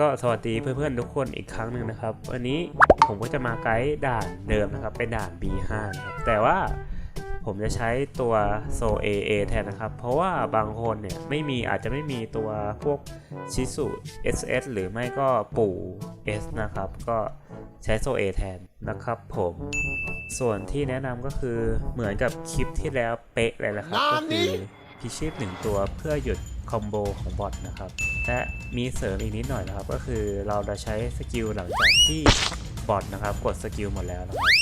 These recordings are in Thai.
ก็สวัสดีเพื่อนๆทุกคนอีกครั้งหนึ่งนะครับ วันนี้ผมก็จะมาไกด์ด่านเดิมนะครับ เป็นด่าน B5 นะครับแต่ว่าผมจะใช้ตัวโซ AA แทนนะครับ เพราะว่าบางคนเนี่ยไม่มีอาจจะไม่มีตัวพวกชิสุ SS หรือไม่ก็ปู่ S นะครับ ก็ใช้โซ A แทนนะครับผมส่วนที่แนะนำก็คือเหมือนกับคลิปที่แล้วเป๊ะเลยนะครับก็คือ พิชิตหนึ่งตัวเพื่อหยุดคอมโบของบอทนะครับ และมีเสริมอีกนิดหน่อยนะครับ ก็คือเราจะใช้สกิลหลังจากที่บอทนะครับกดสกิลหมดแล้วนะครับ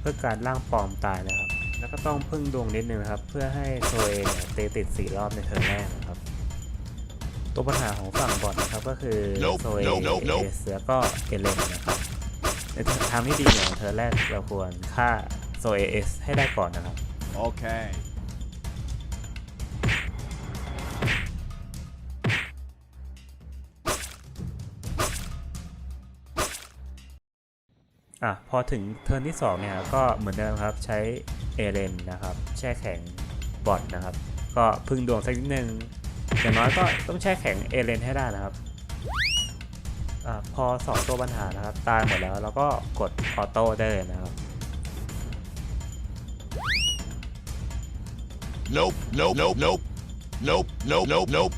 เพื่อการล่างปลอมตายนะครับ แล้วก็ต้องพึ่งดวงนิดนึงนะครับ เพื่อให้โซเอเนี่ยเตะติด4รอบในเทิร์นแรกนะครับ ตัวปัญหาของฝั่งบอทนะครับก็คือโซเอเสือก็เอเลนนะครับในทางที่ดีเนี่ยเทิร์แรกเราควรฆ่าโซเอเอสให้ได้ก่อนนะครับ Okay. อ่ อะพอถึงเทิร์นที่2เนี่ยก็เหมือนเดิมครับใช้เอเลนนะครับแช่แข็งบอทนะครับ ก็พึ่งดวงสักนิดนึงอย่างน้อยก็ต้องแช่แข็งเอเลนให้ได้นะครับอะพอ2ตัวปัญหานะครับ ตายหมดแล้วเราก็กดออโต้ได้เลยนะครับ Nope, nope, nope, nope. Nope, nope, nope, nope.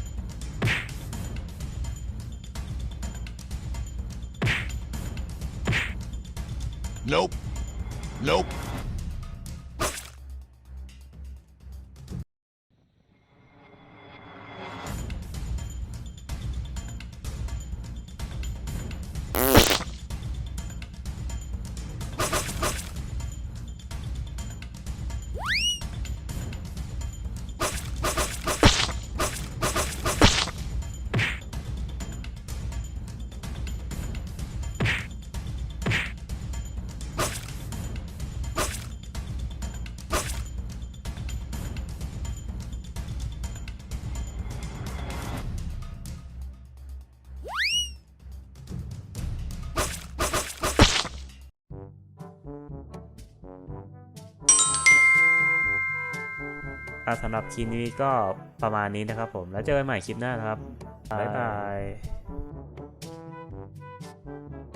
Nope. Nope. สำหรับคลิปนี้ก็ประมาณนี้นะครับผมแล้วเจอกันใหม่คลิปหน้านะครับบ๊ายบาย